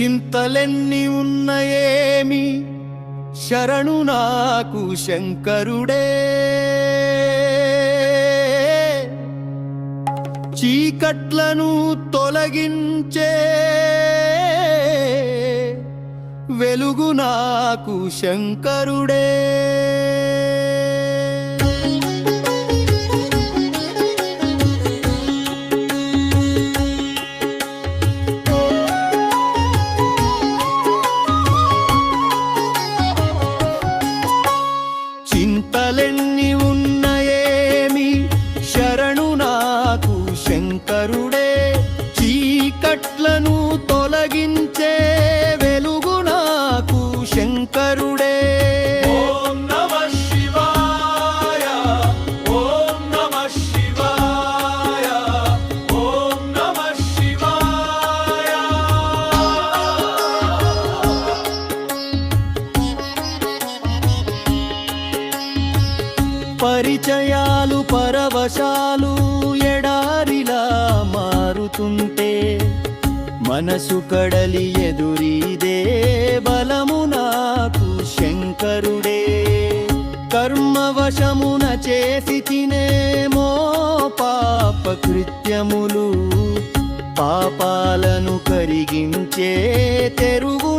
చింతలెన్ని ఉన్నయేమి? శరణు నాకు శంకరుడే. చీకట్లను తొలగించే వెలుగు నాకు శంకరుడే. పరిచయాలు పరవశాలు ఎడారిలా మారుతుంటే మనసు కడలి ఎదురీదే బలము నాకు శంకరుడే. కర్మవశమున చేసి తినేమో పాప కృత్యములు పాపాలను కరిగించే తెరువు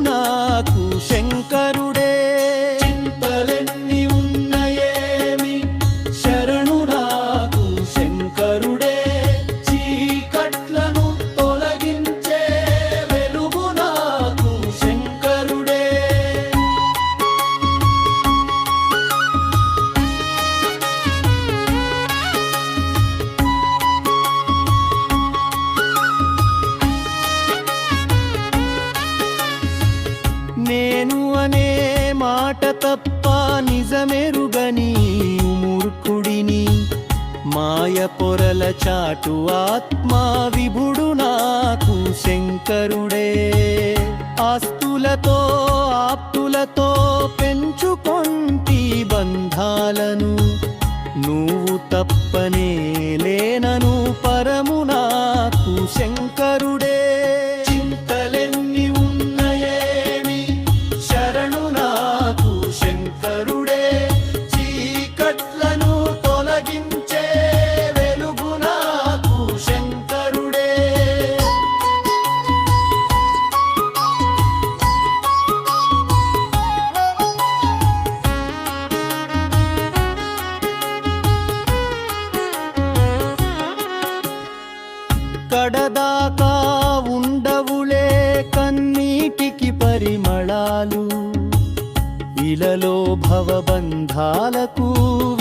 నేను అనే మాట తప్ప నిజమెరుగని మూర్ఖుడిని. మాయ పొరల చాటు ఆత్మా విభుడు నాకు శంకరుడే. ఆస్తులతో ఆప్తులతో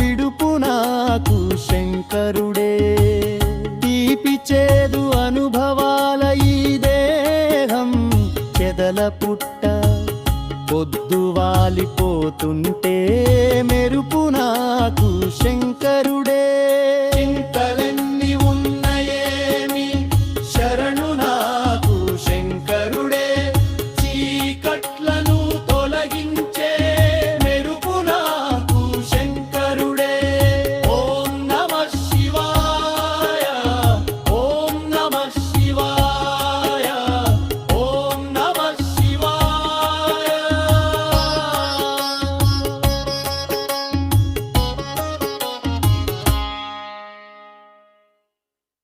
విడుపు నాకు శంకరుడే. తీపి చేదు అనుభవాల ఈ దేహం చెదల పుట్ట. పొద్దు వాలిపోతుంటే మెరుపు నాకు శంకరు